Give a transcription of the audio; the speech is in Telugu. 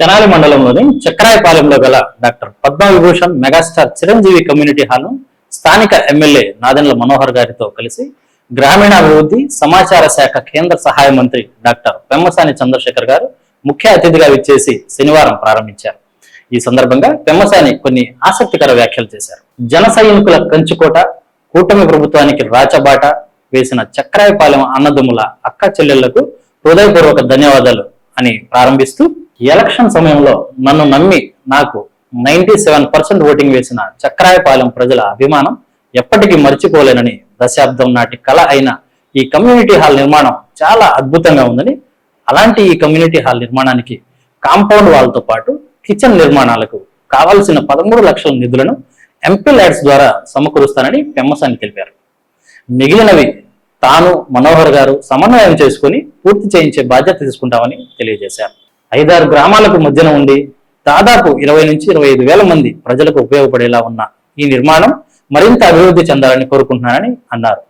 తెనాలి మండలంలోని చక్రాయపాలెంలో గల doctor Padma Vibhushan megastar Chiranjeevi community హాల్ను స్థానిక ఎమ్మెల్యే నాదెండ్ల మనోహర్ గారితో కలిసి గ్రామీణాభివృద్ధి సమాచార శాఖ కేంద్ర సహాయ మంత్రి డాక్టర్ పెమ్మసాని చంద్రశేఖర్ గారు ముఖ్య అతిథిగా విచ్చేసి శనివారం ప్రారంభించారు. ఈ సందర్భంగా పెమ్మసాని కొన్ని ఆసక్తికర వ్యాఖ్యలు చేశారు. జన సైనికుల కంచుకోట కూటమి ప్రభుత్వానికి రాచబాట వేసిన చక్రాయపాలెం అన్నదమ్ముల అక్క చెల్లెళ్ళకు హృదయపూర్వక ధన్యవాదాలు అని ప్రారంభిస్తూ ఎలక్షన్ సమయంలో నన్ను నమ్మి నాకు నైన్టీ సెవెన్ పర్సెంట్ ఓటింగ్ వేసిన చక్రాయపాలెం ప్రజల అభిమానం ఎప్పటికీ మర్చిపోలేనని దశాబ్దం నాటి కళ అయిన ఈ కమ్యూనిటీ హాల్ నిర్మాణం చాలా అద్భుతంగా ఉందని అలాంటి ఈ కమ్యూనిటీ హాల్ నిర్మాణానికి కాంపౌండ్ వాల్తో పాటు కిచెన్ నిర్మాణాలకు కావాల్సిన పదమూడు లక్షల నిధులను ఎంపీ ల్యాడ్స్ ద్వారా సమకూరుస్తానని పెమ్మసాని తెలిపారు. మిగిలినవి తాను మనోహర్ గారు సమన్వయం చేసుకుని పూర్తి చేయించే బాధ్యత తీసుకుంటామని తెలియజేశారు. ఐదారు గ్రామాలకు మధ్యన ఉండి దాదాపు ఇరవై నుంచి ఇరవై ఐదు వేల మంది ప్రజలకు ఉపయోగపడేలా ఉన్న ఈ నిర్మాణం మరింత అభివృద్ధి చెందాలని కోరుకుంటున్నానని అన్నారు.